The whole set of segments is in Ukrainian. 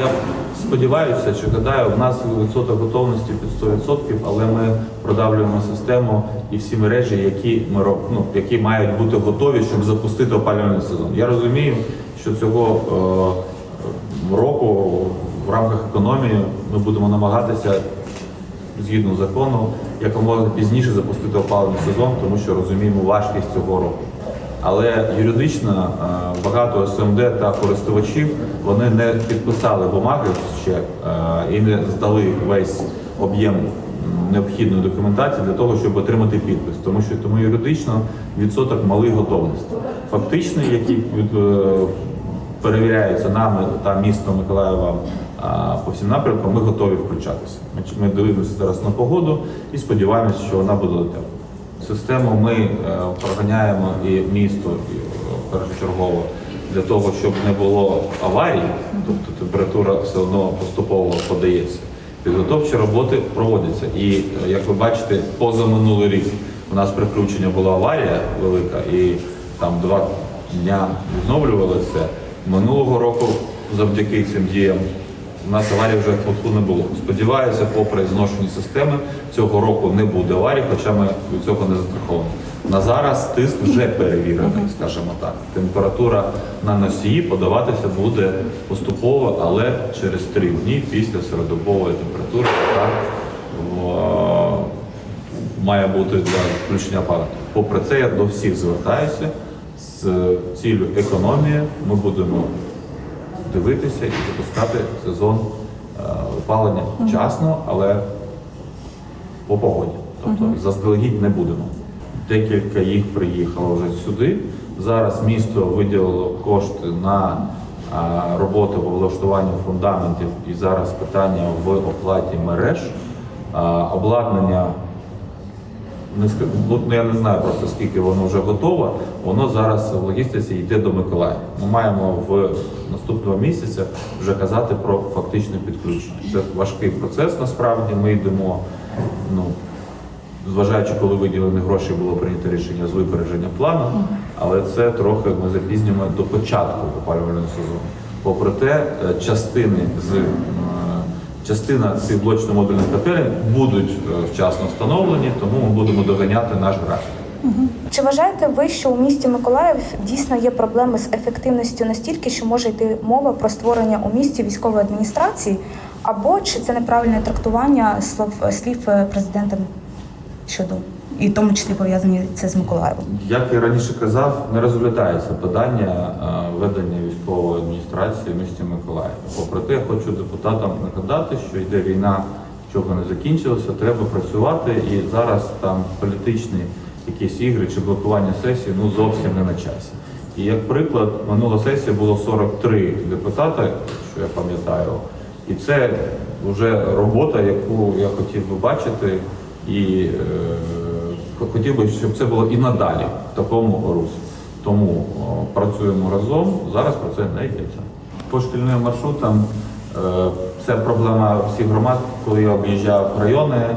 Я сподіваюся, що гадаю, в нас відсоток готовності під 100%, але ми продавлюємо систему і всі мережі, які ми роб- ну, які мають бути готові, щоб запустити опалювальний сезон. Я розумію, що цього е, року в рамках економії ми будемо намагатися згідно закону якомога пізніше запустити опалювальний сезон, тому що розуміємо важкість цього року. Але юридично е, багато СМД та користувачів вони не підписали бумаги ще е, і не здали весь об'єм необхідної документації для того, щоб отримати підпис. Тому що тому юридично відсоток малий готовності. Фактичний, який е, перевіряється нами та містом Миколаєва по всім напрямкам, ми готові включатися. Ми, дивимося зараз на погоду і сподіваємося, що вона буде тепла. Систему ми е, проганяємо і місто е, першочергово для того, щоб не було аварій, тобто температура все одно поступово подається. Підготовчі роботи проводяться. І е, як ви бачите, позаминулий рік у нас при включенні була аварія велика, і там два дня відновлювали це. Минулого року, завдяки цим діям, у нас аварії вже факту не було. Сподіваюся, попри зношені системи, цього року не буде аварій, хоча ми від цього не застраховані. На зараз тиск вже перевірений, скажімо так. Температура на носії подаватися буде поступово, але через три дні після середобової температури, яка має бути для включення апарату. Попри це, я до всіх звертаюся з ціллю економії. Ми будемо дивитися і запускати сезон е, опалення вчасно, але по погоді. Тобто заздалегідь не будемо. Декілька їх приїхало вже сюди. Зараз місто виділило кошти на е, роботу по влаштуванню фундаментів і зараз питання в оплаті мереж. Е, Обладнання не ска- ну, я не знаю просто скільки воно вже готове. Воно зараз в логістиці йде до Миколаєва. Ми маємо в наступного місяця вже казати про фактичне підключення. Це важкий процес. Насправді ми йдемо. Ну зважаючи, коли виділені гроші, було прийнято рішення з випередження плану, але це трохи ми запізнюємо до початку опалювального сезону. Попри те, е, частини з частина цих блочно-модульних котелень будуть е, вчасно встановлені, тому ми будемо доганяти наш графік. Чи вважаєте ви, що у місті Миколаїв дійсно є проблеми з ефективністю настільки, що може йти мова про створення у місті військової адміністрації, або чи це неправильне трактування слов слів е, президента щодо і в тому числі пов'язані це з Миколаєвом? Як я раніше казав, не розглядається питання е, ведення військової адміністрації в місті Миколаїв. Попри те, я хочу депутатам нагадати, що йде війна, чого не закінчилося, треба працювати і зараз там політичні якісь ігри чи блокування сесії ну зовсім не на часі. І як приклад, минула сесія було 43 депутата, що я пам'ятаю, і це вже робота, яку я хотів би бачити, і е, хотів би, щоб це було і надалі в такому русі. Тому о, працюємо разом. Зараз про це не йдеться. По шкільним маршрутам е, це проблема всіх громад. Коли я об'їжджав райони,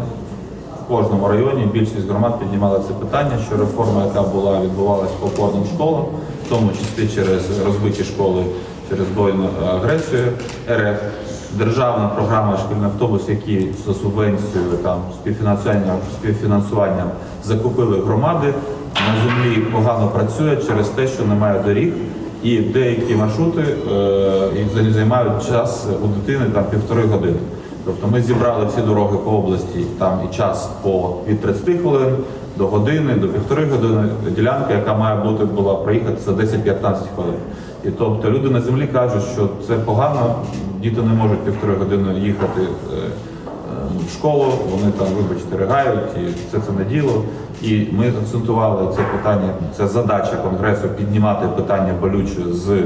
в кожному районі більшість громад піднімала це питання, що реформа, яка була відбувалася по опорним школам, в тому числі через розбиті школи через збройну агресію РФ, державна програма шкільний автобус, які за субвенцією там співфінансуванням співфінансуванням закупили громади. На землі погано працює через те, що немає доріг. І деякі маршрути е, займають час у дитини там півтори години. Тобто ми зібрали всі дороги по області, там і час по від 30 хвилин до години, до півтори години. Ділянка, яка має бути була проїхати за 10-15 хвилин. І тобто люди на землі кажуть, що це погано, діти не можуть півтори години їхати е, е, в школу, вони там, вибачте, ригають, і це це не діло. І ми акцентували це питання, це задача конгресу піднімати питання болюче з е,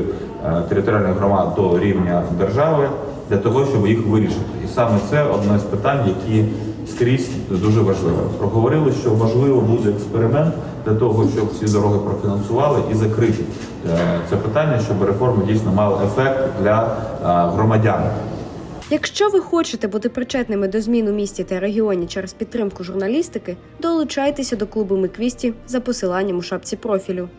територіальних громад до рівня держави для того, щоб їх вирішити. І саме це одне з питань, які скрізь дуже важливе. Проговорили, що можливо буде експеримент для того, щоб ці дороги профінансували і закрити е, це питання, щоб реформа дійсно мала ефект для е, громадян. Якщо ви хочете бути причетними до змін у місті та регіоні через підтримку журналістики, долучайтеся до клубу Миквісті за посиланням у шапці профілю.